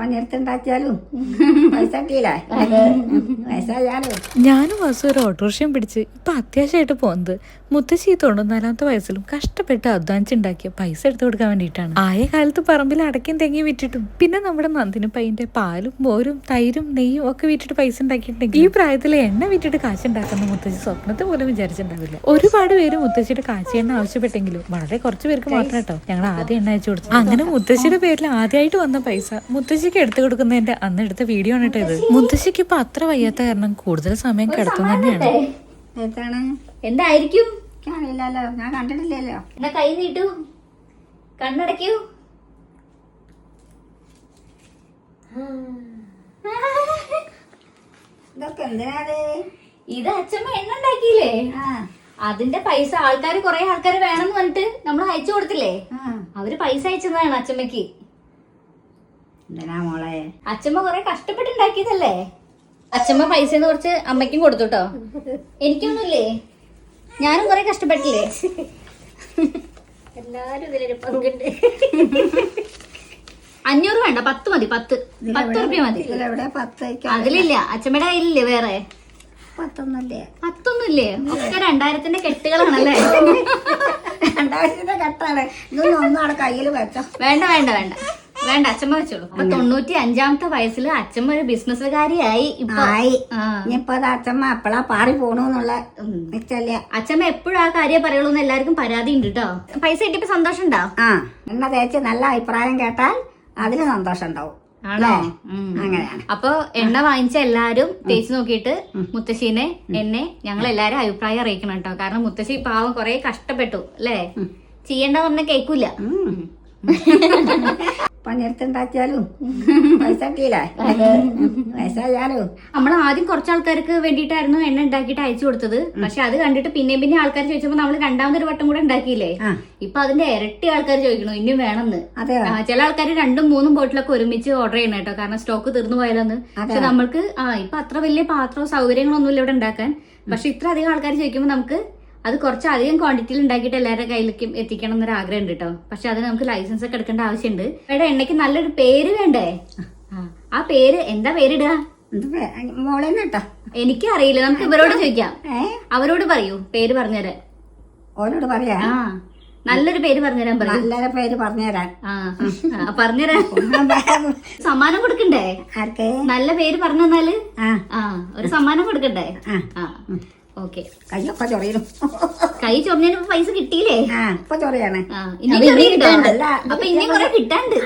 പണിയെടുത്തുണ്ടാക്കിയാലും പൈസ കിട്ടിയില്ലേ? വയസ്സായാലും ഞാനും വസു ഒരു ഓട്ടോറിക്ഷയും പിടിച്ച് ഇപ്പൊ അത്യാവശ്യമായിട്ട് പോകുന്നത് മുത്തശ്ശി തൊണ്ണൂന്നാലാമത്തെ വയസ്സിലും കഷ്ടപ്പെട്ട് അധ്വാനിച്ചുണ്ടാക്കിയ പൈസ എടുത്തു കൊടുക്കാൻ വേണ്ടിയിട്ടാണ്. ആയ കാലത്ത് പറമ്പിൽ അടയ്ക്കും തെങ്ങി വിറ്റിട്ടും. പിന്നെ നമ്മുടെ നന്ദിനി പയ്യന്റെ പാലും മോരും തൈരും നെയ്യും ഒക്കെ വിറ്റിട്ട് പൈസ ഉണ്ടാക്കിയിട്ടുണ്ടെങ്കിൽ ഈ പ്രായത്തിൽ എണ്ണ വിറ്റിട്ട് കാശുണ്ടാക്കുന്ന മുത്തശ്ശി സ്വപ്നത്തെ പോലും വിചാരിച്ചിട്ടുണ്ടാവില്ല. ഒരുപാട് പേര് മുത്തശ്ശിയുടെ കാച്ചി എണ്ണ ആവശ്യപ്പെട്ടെങ്കിലും വളരെ കുറച്ച് പേർക്ക് മാത്രം കേട്ടോ. ഞങ്ങൾ ആദ്യം എണ്ണ അയച്ചു കൊടുത്തു. അങ്ങനെ മുത്തശ്ശിയുടെ പേരിൽ ആദ്യമായിട്ട് വന്ന പൈസ മുത്തശ്ശിക്ക് എടുത്തു കൊടുക്കുന്നതിന്റെ അന്ന് എടുത്ത വീഡിയോ ആണ് കേട്ടോ ഇത്. മുത്തശ്ശിക്ക് ഇപ്പൊ അത്ര വയ്യാത്ത കാരണം കൂടുതൽ സമയം കിടത്തും തന്നെയാണ്. എന്താണ്? എന്തായിരിക്കും? ഞാൻ കണ്ടിട്ടില്ലല്ലോ. എന്നാ കൈ നീട്ടു. കണ്ണടയ്ക്കൂ. ഇതൊക്കെ എന്തിനാത് ഇത് അച്ഛമ്മ എണ്ണ ഉണ്ടാക്കിയില്ലേ ആ. അതിന്റെ പൈസ ആൾക്കാർ കുറെ ആൾക്കാർ വേണമെന്ന് പറഞ്ഞിട്ട് നമ്മൾ അയച്ചു കൊടുത്തില്ലേ? അവർ പൈസ അയച്ചതാണ് അച്ഛമ്മക്ക് എന്തിനാ മോളെ? അച്ഛമ്മ കൊറേ കഷ്ടപ്പെട്ടുണ്ടാക്കിയതല്ലേ? അച്ഛമ്മ പൈസ കുറച്ച് അമ്മയ്ക്കും കൊടുത്തു കേട്ടോ എനിക്കൊന്നുമില്ലേ? ഞാനും കൊറേ കഷ്ടപ്പെട്ടില്ലേ? എല്ലാരും ഇതിലൊരു പങ്കുണ്ട്. അഞ്ഞൂറ് വേണ്ട പത്ത് മതി പത്ത്. പത്ത് റുപ്യ മതി. ഇതിലെവിടെ പത്ത് അതിലില്ല അച്ഛമ്മയുടെ കയ്യിലില്ലേ വേറെ? പത്തൊന്നുമില്ലേ? പത്തൊന്നുമില്ലേ? ഒക്കെ രണ്ടായിരത്തിന്റെ കെട്ടുകളാണല്ലേ? രണ്ടായിരത്തിന്റെ കെട്ടാണ്. ഇതൊന്നും ഒന്നും അവിടെ കയ്യിൽ വെച്ചോ. വേണ്ട വേണ്ട വേണ്ട. വേണ്ട അച്ഛമ്മ വെച്ചോളൂ. അപ്പൊ തൊണ്ണൂറ്റി അഞ്ചാമത്തെ വയസ്സിൽ അച്ഛമ്മ ഒരു ബിസിനസ്സുകാരിയായി. ഇപ്പൊ ആയി. ആ. ഇനിയിപ്പോ അത് അച്ഛമ്മ എപ്പോഴാ പാറി പോണോന്നുള്ള അച്ഛമ്മ എപ്പോഴും ആ കാര്യം പറയുള്ളൂ എന്ന് എല്ലാവർക്കും പരാതി ഉണ്ട് കേട്ടോ പൈസ കിട്ടിയപ്പോ സന്തോഷം ഉണ്ടോ? ആ എണ്ണ തേച്ച് നല്ല അഭിപ്രായം കേട്ടാൽ അതിന് സന്തോഷം ഉണ്ടാവും. ആണോ? അങ്ങനെയാണ്. അപ്പൊ എണ്ണ വാങ്ങിച്ച എല്ലാരും തേച്ച് നോക്കിയിട്ട് മുത്തശ്ശീനെ എന്നെ ഞങ്ങൾ എല്ലാരും അഭിപ്രായം അറിയിക്കണം കേട്ടോ കാരണം മുത്തശ്ശി പാവം കൊറേ കഷ്ടപ്പെട്ടു അല്ലേ? ചെയ്യണ്ട പറഞ്ഞ കേക്കൂല. പണിയെടുത്തുണ്ടാക്കിയാലും പൈസ കിട്ടിയില്ലേ. വയസ്സായാലും. നമ്മൾ ആദ്യം കുറച്ച് ആൾക്കാർക്ക് വേണ്ടിയിട്ടായിരുന്നു എണ്ണ ഉണ്ടാക്കിയിട്ട് അയച്ചു കൊടുത്തത്. പക്ഷെ അത് കണ്ടിട്ട് പിന്നെ പിന്നെ ആൾക്കാർ ചോദിച്ചപ്പോ നമ്മൾ രണ്ടാമതൊരു വട്ടം കൂടെ ഉണ്ടാക്കിയില്ലേ? ഇപ്പൊ അതിന്റെ ഇരട്ടി ആൾക്കാർ ചോദിക്കണു ഇനിയും വേണമെന്ന്. ചില ആൾക്കാർ രണ്ടും മൂന്നും ബോട്ടിലൊക്കെ ഒരുമിച്ച് ഓർഡർ ചെയ്യണം കേട്ടോ കാരണം സ്റ്റോക്ക് തീർന്നു പോയാലെന്ന് പക്ഷെ നമ്മൾക്ക് ആ ഇപ്പൊ അത്ര വലിയ സൗകര്യങ്ങളൊന്നും ഇല്ല ഇവിടെ ഉണ്ടാക്കാൻ. പക്ഷെ ഇത്ര അധികം ആൾക്കാർ ചോദിക്കുമ്പോൾ നമുക്ക് അത് കുറച്ച് അധികം ക്വാണ്ടിറ്റിയിൽ ഉണ്ടാക്കിയിട്ട് എല്ലാവരുടെ കയ്യിലേക്കും എത്തിക്കണം എന്നൊരു ആഗ്രഹം ഉണ്ട് കേട്ടോ പക്ഷെ അതിന് നമുക്ക് ലൈസൻസ് ഒക്കെ എടുക്കേണ്ട ആവശ്യമുണ്ട്. ഇവിടെ എണ്ണയ്ക്ക് നല്ലൊരു പേര് വേണ്ടേ? ആ, പേര് എന്താ പേരിടുക? മോളെ കേട്ടോ. എനിക്ക് അറിയില്ല. നമുക്ക് ഇവരോട് ചോദിക്കാം. അവരോട് പറയൂ. പേര് പറഞ്ഞുതരാൻ. ഓരോട് പറയാ? നല്ലൊരു പേര് പറഞ്ഞുതരാൻ പറയൂ. നല്ലൊരു പേര് പറഞ്ഞുതരാൻ. പറഞ്ഞുതരാ സമ്മാനം കൊടുക്കണ്ടേ? നല്ല പേര് പറഞ്ഞു തന്നാൽ? ഒരു സമ്മാനം കൊടുക്കണ്ടേ? ആ. ഓക്കെ കയ്യൊക്കെ ചൊറിയും കൈ ചൊറിഞ്ഞതിന് പൈസ കിട്ടിയില്ലേ? ആ ഇപ്പൊ ചൊറിയാണ്. അപ്പൊ ഇനി കുറെ കിട്ടാണ്ട്.